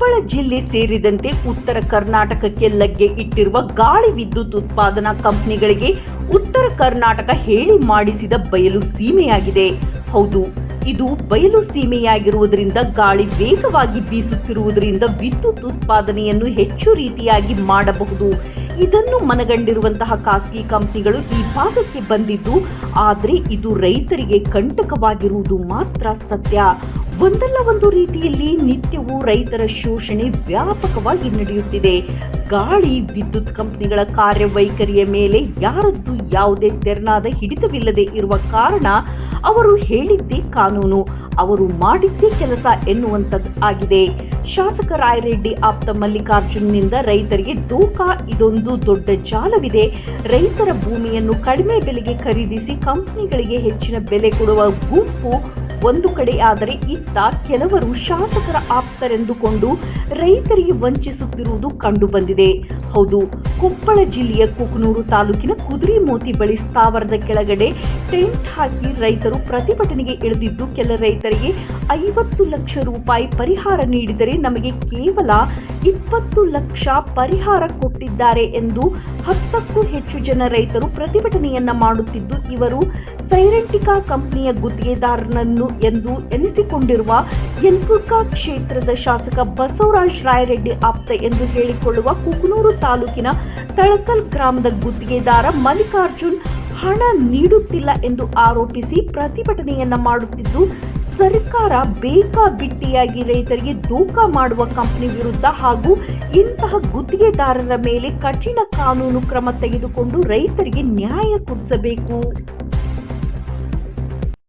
ಕೊಪ್ಪಳ ಜಿಲ್ಲೆ ಸೇರಿದಂತೆ ಉತ್ತರ ಕರ್ನಾಟಕಕ್ಕೆ ಲಗ್ಗೆ ಇಟ್ಟಿರುವ ಗಾಳಿ ವಿದ್ಯುತ್ ಉತ್ಪಾದನಾ ಕಂಪನಿಗಳಿಗೆ ಉತ್ತರ ಕರ್ನಾಟಕ ಹೇಳಿ ಮಾಡಿಸಿದ ಬಯಲು ಸೀಮೆಯಾಗಿದೆ. ಹೌದು, ಇದು ಬಯಲು ಸೀಮೆಯಾಗಿರುವುದರಿಂದ ಗಾಳಿ ವೇಗವಾಗಿ ಬೀಸುತ್ತಿರುವುದರಿಂದ ವಿದ್ಯುತ್ ಉತ್ಪಾದನೆಯನ್ನು ಹೆಚ್ಚು ರೀತಿಯಾಗಿ ಮಾಡಬಹುದು. ಇದನ್ನು ಮನಗಂಡಿರುವಂತಹ ಖಾಸಗಿ ಕಂಪನಿಗಳು ಈ ಭಾಗಕ್ಕೆ ಬಂದಿದ್ದು, ಆದರೆ ಇದು ರೈತರಿಗೆ ಕಂಟಕವಾಗಿರುವುದು ಮಾತ್ರ ಸತ್ಯ. ಒಂದಲ್ಲ ಒಂದು ರೀತಿಯಲ್ಲಿ ನಿತ್ಯವೂ ರೈತರ ಶೋಷಣೆ ವ್ಯಾಪಕವಾಗಿ ನಡೆಯುತ್ತಿದೆ. ಗಾಳಿ ವಿದ್ಯುತ್ ಕಂಪನಿಗಳ ಕಾರ್ಯವೈಖರಿಯ ಮೇಲೆ ಯಾರದ್ದು ಯಾವುದೇ ತೆರನಾದ ಹಿಡಿತವಿಲ್ಲದೆ ಇರುವ ಕಾರಣ ಅವರು ಹೇಳಿದ್ದೇ ಕಾನೂನು. ಅವರು ಮಾಡಿದ್ದೇ ಕೆಲಸ ಎನ್ನುವಂಥದ್ದು ಆಗಿದೆ. ಶಾಸಕ ರಾಯರೆಡ್ಡಿ ಆಪ್ತ ಮಲ್ಲಿಕಾರ್ಜುನ್ನಿಂದ ರೈತರಿಗೆ ದೂಕ ಇದೊಂದು ದೊಡ್ಡ ಜಾಲವಿದೆ. ರೈತರ ಭೂಮಿಯನ್ನು ಕಡಿಮೆ ಬೆಲೆಗೆ ಖರೀದಿಸಿ ಕಂಪನಿಗಳಿಗೆ ಹೆಚ್ಚಿನ ಬೆಲೆ ಕೊಡುವ ಗುಂಪು ಒಂದು ಕಡೆ ಆದರೆ ಇತ್ತ ಕೆಲವರು ಶಾಸಕರ ಆಪ್ತರೆಂದುಕೊಂಡು ರೈತರಿಗೆ ವಂಚಿಸುತ್ತಿರುವುದು ಕಂಡುಬಂದಿದೆ. ಹೌದು ಕೊಪ್ಪಳ ಜಿಲ್ಲೆಯ ಕುಕನೂರು ತಾಲೂಕಿನ ಕುದುರೆಮೋತಿ ಬಳಿ ಸ್ಥಾವರದ ಕೆಳಗಡೆ ಟೆಂಟ್ ಹಾಕಿ ರೈತರು ಪ್ರತಿಭಟನೆಗೆ ಇಳಿದಿದ್ದು, ಕೆಲ ರೈತರಿಗೆ ಐವತ್ತು ಲಕ್ಷ ರೂಪಾಯಿ ಪರಿಹಾರ ನೀಡಿದರೆ ನಮಗೆ ಕೇವಲ ಇಪ್ಪತ್ತು ಲಕ್ಷ ಪರಿಹಾರ ಕೊಟ್ಟಿದ್ದಾರೆ ಎಂದು ಹತ್ತಕ್ಕೂ ಹೆಚ್ಚು ಜನ ರೈತರು ಪ್ರತಿಭಟನೆಯನ್ನ ಮಾಡುತ್ತಿದ್ದು, ಇವರು ಸೈರೆಂಟಿಕಾ ಕಂಪನಿಯ ಗುತ್ತಿಗೆದಾರನನ್ನು ಎಂದು ಎನಿಸಿಕೊಂಡಿರುವ ಯಲ್ಬುರ್ಗಾ ಕ್ಷೇತ್ರದ ಶಾಸಕ ಬಸವರಾಜ್ ರಾಯರೆಡ್ಡಿ ಆಪ್ತ ಎಂದು ಹೇಳಿಕೊಳ್ಳುವ ಕುಕನೂರು ತಾಲೂಕಿನ ತಳಕಲ್ ಗ್ರಾಮದ ಗುತ್ತಿಗೆದಾರ ಮಲ್ಲಿಕಾರ್ಜುನ್ ಹಣ ನೀಡುತ್ತಿಲ್ಲ ಎಂದು ಆರೋಪಿಸಿ ಪ್ರತಿಭಟನೆಯನ್ನ ಮಾಡುತ್ತಿದ್ದು, ಸರ್ಕಾರ ಬೇಕಾಬಿಟ್ಟಿಯಾಗಿ ರೈತರಿಗೆ ದೂಕ ಮಾಡುವ ಕಂಪನಿ ವಿರುದ್ಧ ಹಾಗೂ ಇಂತಹ ಗುತ್ತಿಗೆದಾರರ ಮೇಲೆ ಕಠಿಣ ಕಾನೂನು ಕ್ರಮ ತೆಗೆದುಕೊಂಡು ರೈತರಿಗೆ ನ್ಯಾಯ ಕೊಡಿಸಬೇಕು.